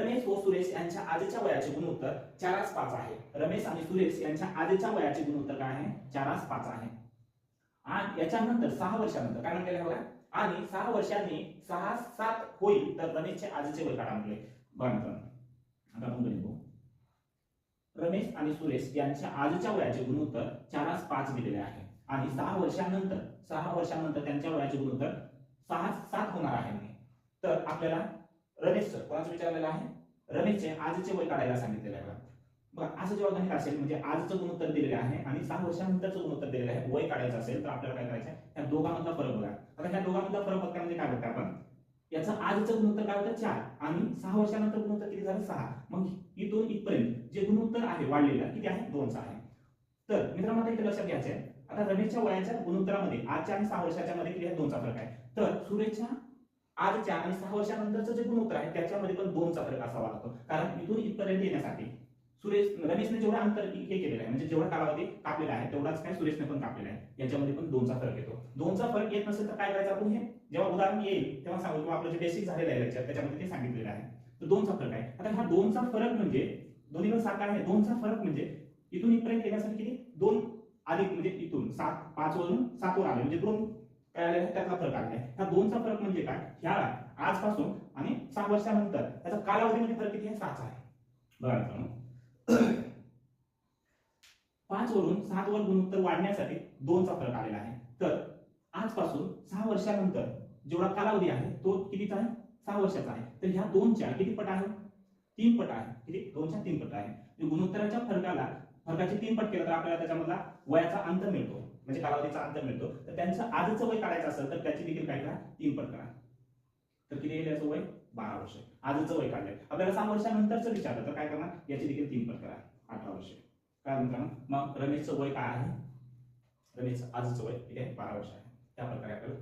रमेश व सुरेश यांच्या आजच्या वयाचे गुणोत्तर चारास पाच आहे. रमेश आणि सुरेश यांच्या आजच्या वयाचे गुणोत्तर काय आहे? चारास पाच आहे. आणि याच्यानंतर सहा वर्षानंतर काय म्हटलेलं आहे बघा? आणि सहा वर्षांनी सहा सात होईल तर रमेशचे आजचे वय काढा म्हटले. बघा आता रमेश आणि सुरेश यांच्या आजच्या वयाचे गुणोत्तर चारास पाच दिलेले आहे. आणि सहा वर्षानंतर सहा वर्षानंतर त्यांच्या वयाचे गुणोत्तर सहा सात होणार आहे तर आपल्याला रमेश कोणाचं विचारलेलं आहे? रमेशचे आजचे वय काढायला सांगितलेलं आहे बघा. असं जेव्हा गणित असेल म्हणजे आजचं गुणोत्तर दिलेलं आहे आणि सहा वर्षानंतरचं गुणोत्तर दिलेलं आहे वय काढायचं असेल तर आपल्याला काय करायचं आहे? दोघांमधला फरक बघा. आता ह्या दोघांमधला फरक बघता म्हणजे काय बघता आपण? याचं आजचं गुणोत्तर काय होतं? चार. आणि सहा वर्षानंतर गुणोत्तर किती झालं? सहा. मग इथून इथपर्यंत जे गुणोत्तर आहे वाढलेलं किती आहे? दोनचं आहे. तर मित्रांनो इथे लक्षात घ्यायचं आहे. आता रमेशच्या वयाच्या गुणोत्तरामध्ये आजच्या आणि सहा वर्षाच्या मध्ये किती आहे? दोनचा फरक आहे. तर सुरेशच्या आजच्या आणि सहा वर्षानंतरचं जे गुणोत्तर आहे त्याच्यामध्ये पण दोनचा फरक असावा लागतो. कारण इथून इथपर्यंत येण्यासाठी सुरेश रमेशने जेवढा अंतर हे केलेलं आहे म्हणजे जेवढा कालावधी कापलेला आहे तेवढाच काय सुरेशने पण कापलेला आहे. याच्यामध्ये पण दोनचा फरक येतो. दोनचा फरक येत नसेल तर काय करायचं आपण हे? जेव्हा उदाहरण येईल तेव्हा सांगू किंवा आपलं जे बेसिक झालेलं आहे lecture, त्याच्यामध्ये ते सांगितलेलं आहे. तर दोनचा फरक आहे. आता हा दोनचा फरक म्हणजे दोन्ही पण सारखा आहे. दोनचा फरक म्हणजे इथून इथपर्यंत येण्यासाठी किती? दोन अधिक म्हणजे इथून सात पाच वरून सात वर आले. म्हणजे दोन काय आले आहे त्यातला फरक आलेला आहे हा दोनचा फरक म्हणजे काय? ह्या आजपासून आणि सहा वर्षानंतर त्याचा कालावधीमध्ये फरक किती आहे? सात आहे. बघा मित्रांनो. पाच वरून सात वर गुणोत्तर वाढण्यासाठी दोनचा फरक आलेला आहे. तर आजपासून सहा वर्षानंतर जेवढा कालावधी आहे तो कितीचा आहे? सहा वर्षाचा आहे. तर ह्या दोनच्या किती पट आहे? तीन पट आहे. किती? दोनच्या तीन पट आहे. म्हणजे गुणोत्तराच्या फरकाला फरकाचे तीन पट केलं तर आपल्याला त्याच्यामधला वयाचा अंतर मिळतो. म्हणजे कालावधीचा अंतर मिळतो. तर त्यांचं आजचं वय काढायचं असेल तर त्याची देखील काय करा? तीन पट करा. तर किती येईल याचं वय? बारा वर्ष. आजचं वय काढलंय आपल्याला सहा वर्षानंतरचं विचारलं तर काय करणार? याची देखील तीन पट करा. अठरा वर्ष. काय मित्रांनो मग रमेशचं वय काय आहे? रमेश आजचं वय किती आहे? बारा वर्ष आहे. त्या प्रकारे आपल्याला